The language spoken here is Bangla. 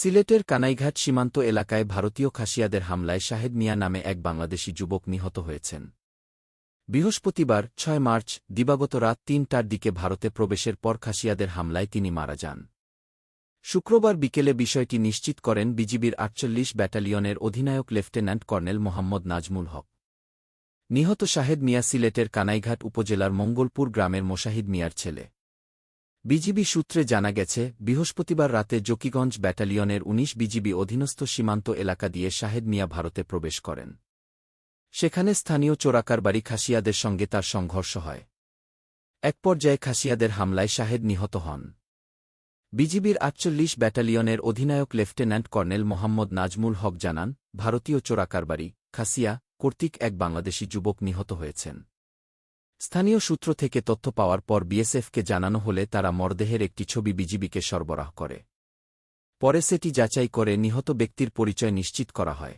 সিলেটের কানাইঘাট সীমান্ত এলাকায় ভারতীয় খাসিয়াদের হামলায় শাহেদ মিয়া নামে এক বাংলাদেশি যুবক নিহত হয়েছেন। বৃহস্পতিবার, ছয় মার্চ, দিবাগত রাত তিনটার দিকে ভারতে প্রবেশের পর খাসিয়াদের হামলায় তিনি মারা যান। শুক্রবার বিকেলে বিষয়টি নিশ্চিত করেন বিজিবির আটচল্লিশ ব্যাটালিয়নের অধিনায়ক লেফটেন্যান্ট কর্নেল মোহাম্মদ নাজমুল হক। নিহত শাহেদ মিয়া সিলেটের কানাইঘাট উপজেলার মঙ্গলপুর গ্রামের মোশাহিদ মিয়ার ছেলে। বিজিবি সূত্রে জানা গেছে, বৃহস্পতিবার রাতে জকিগঞ্জ ব্যাটালিয়নের ১৯ বিজিবি অধীনস্থ সীমান্ত এলাকা দিয়ে শাহেদ মিয়া ভারতে প্রবেশ করেন। সেখানে স্থানীয় চোরাকার বাড়ি খাসিয়াদের সঙ্গে তার সংঘর্ষ হয়। এক পর্যায়ে খাসিয়াদের হামলায় শাহেদ নিহত হন। বিজিবির আটচল্লিশ ব্যাটালিয়নের অধিনায়ক লেফটেন্যান্ট কর্নেল মোহাম্মদ নাজমুল হক জানান, ভারতীয় চোরাকারবাড়ি খাসিয়া, কর্তৃক এক বাংলাদেশি যুবক নিহত হয়েছেন। স্থানীয় সূত্র থেকে তথ্য পাওয়ার পর বিএসএফকে জানানো হলে তারা মরদেহের একটি ছবি বিজিবিকে সরবরাহ করে। পরে সেটি যাচাই করে নিহত ব্যক্তির পরিচয় নিশ্চিত করা হয়।